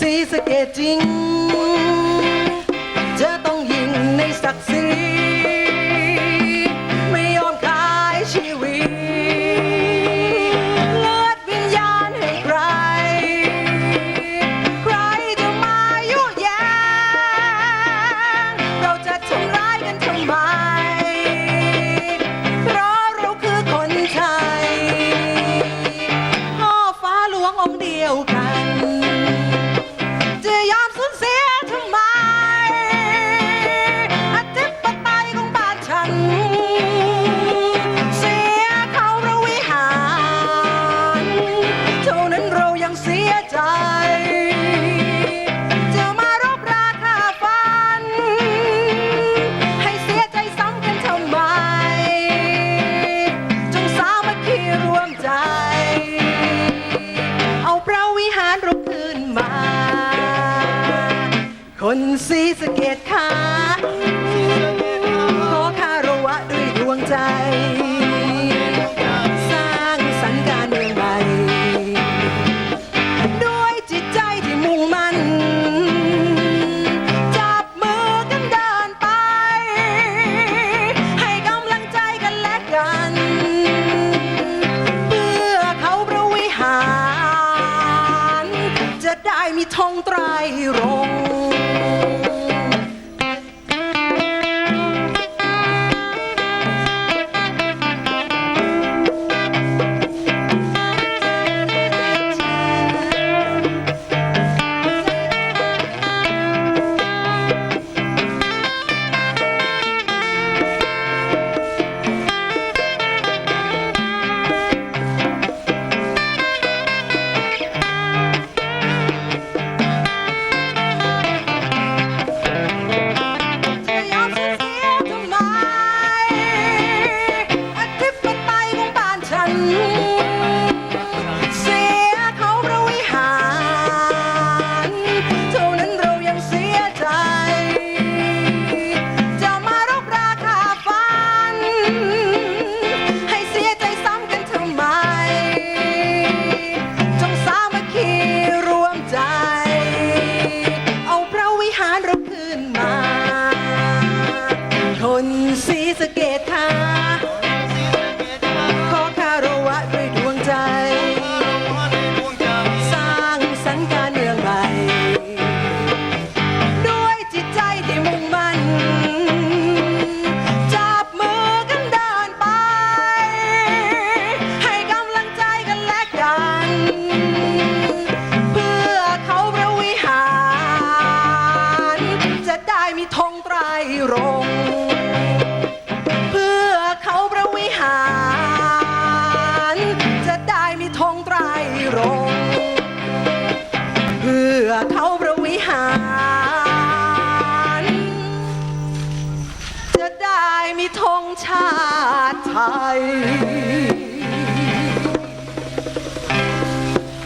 สีสเกตจริง มา คนสีสะเกตขาขอคารวะด้วยดวงใจ trairo. she's a time. ได้มีธงไตรรงเพื่อเขาประวิหาร จะได้มีธงชาติไทย